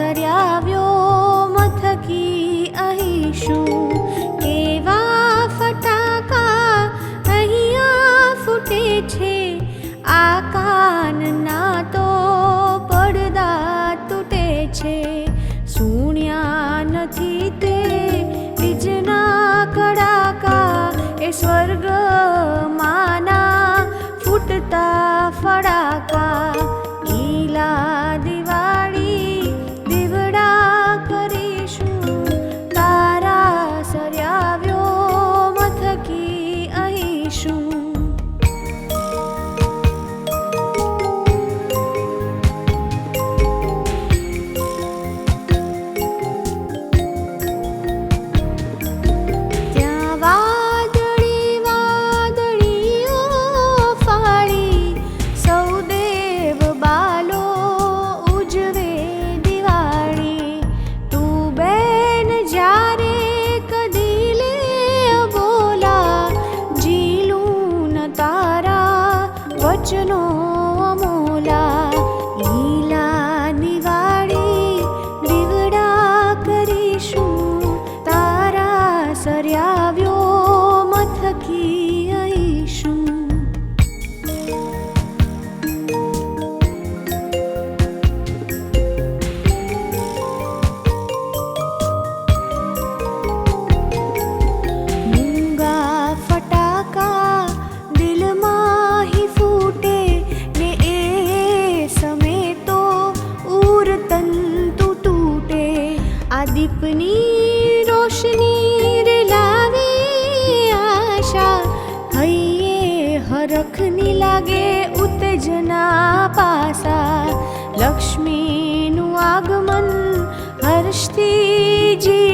સર્યાવ્યો મથકી અહીશું. કેવા ફટાકા અહીંયા ફૂટે છે. દીપની રોશની રે લાવે આશા હૈયે હરખની લાગે ઉત્તેજના પાસા લક્ષ્મીનું આગમન હર્ષથી જી